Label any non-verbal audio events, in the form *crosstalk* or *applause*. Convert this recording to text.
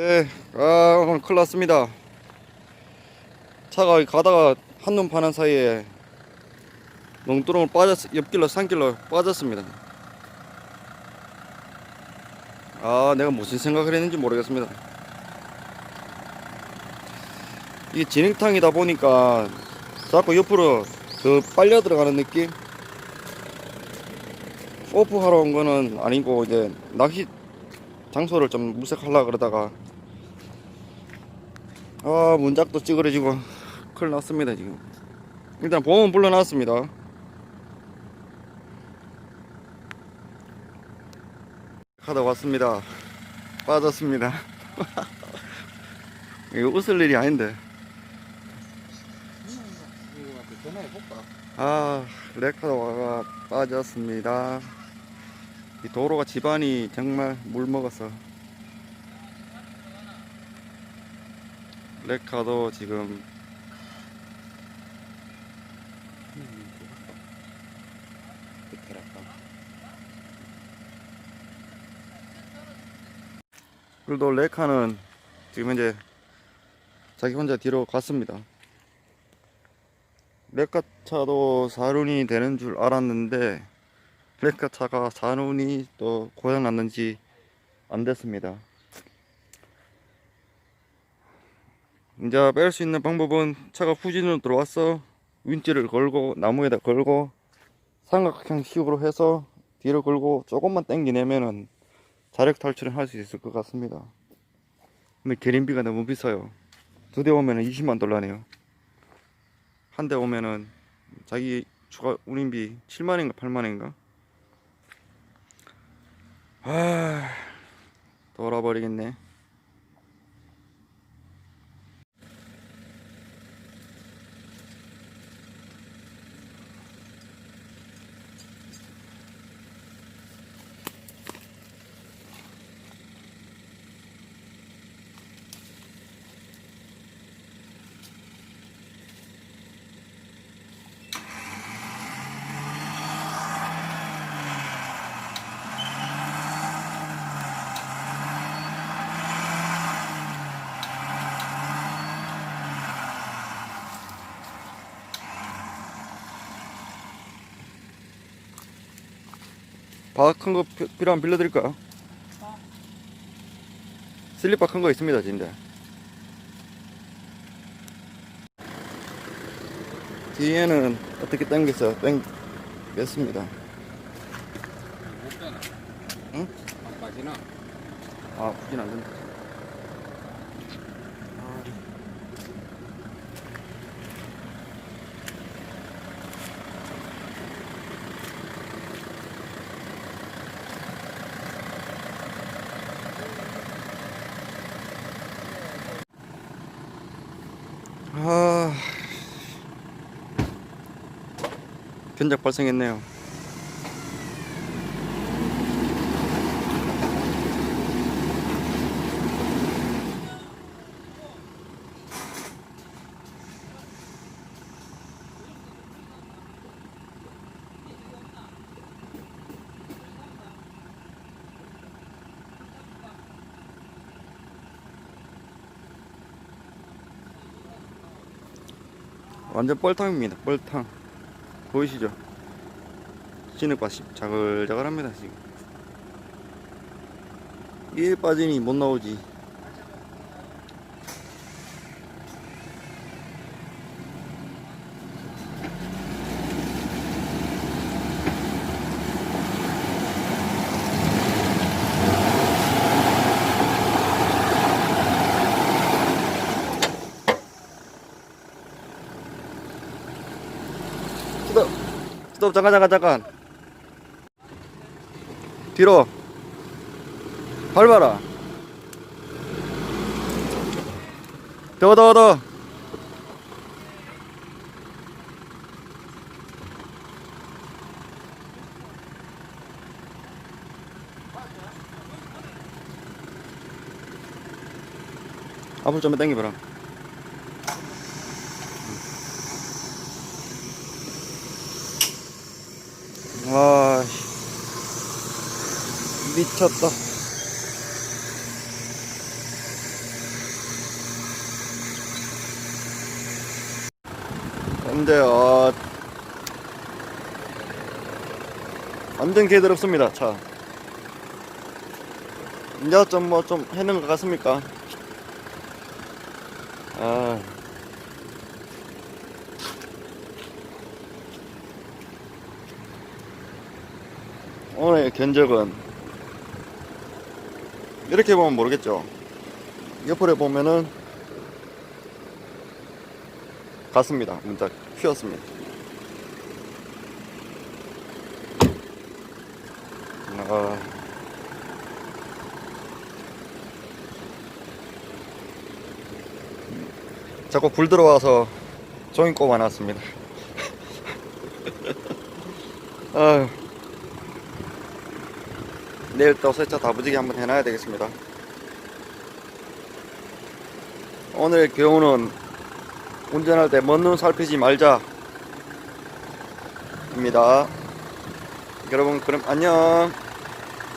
네, 아, 오늘 큰일 났습니다. 차가 가다가 한눈 파는 사이에 농두렁을 빠졌, 옆길로 산길로 빠졌습니다. 아, 내가 무슨 생각을 했는지 모르겠습니다. 이게 진흙탕이다 보니까 자꾸 옆으로 더 빨려 들어가는 느낌? 오프하러 온 거는 아니고 이제 낚시 장소를 좀 물색하려 그러다가 아 문짝도 찌그러지고 큰일 났습니다 지금. 일단 보험은 불러놨습니다. 하다 왔습니다. 빠졌습니다. *laughs* 이거 웃을 일이 아닌데. 아 레카다가 빠졌습니다. 이 도로가 집안이 정말 물 먹어서 레카도 지금 그래도 레카는 지금 이제 자기 혼자 뒤로 갔습니다. 레카 차도 사륜이 되는 줄 알았는데 레카 차가 사륜이 또 고장 났는지 안 됐습니다. 이제 뺄 수 있는 방법은 차가 후진으로 들어와서 윈치를 걸고 나무에다 걸고 삼각형식으로 해서 뒤로 걸고 조금만 당기내면은 자력 탈출을 할 수 있을 것 같습니다. 근데 계림비가 너무 비싸요. 두 대 오면은 20만 달러네요. 한 대 오면은 자기 추가 운임비 7만인가 8만인가? 아 돌아버리겠네. 바큰거 필요하면 빌려드릴까요? 슬리퍼 큰 거 있습니다, 진짜. 뒤에는 어떻게 당겼어요? 당겼습니다. 못 빼나? 응? 안 빠지나? 아, 안 된다. 아, 견적 발생했네요. 완전 뻘탕입니다. 뻘탕. 보이시죠? 진흙밭이 자글자글합니다, 지금. 이에 빠지니 못 나오지. 스톱 잠깐 잠깐 잠깐. 뒤로. 밟아라. 더더 더. 앞으로 좀만 당겨봐라 와 미쳤다. 근데 아 완전 개더럽습니다. 차 이제 좀뭐좀 뭐 좀 해는 것 같습니까? 아. 오늘 견적은? 이렇게 보면 모르겠죠. 옆으로 보면은 같습니다. 문자 휘었습니다. 아, 자꾸 불 들어와서 종이 꼽아놨습니다. *laughs* 아유 내일 또 세차 다부지게 한번 해놔야 되겠습니다. 오늘 교훈은 운전할 때 먼 눈 살피지 말자. 입니다. 여러분, 그럼 안녕.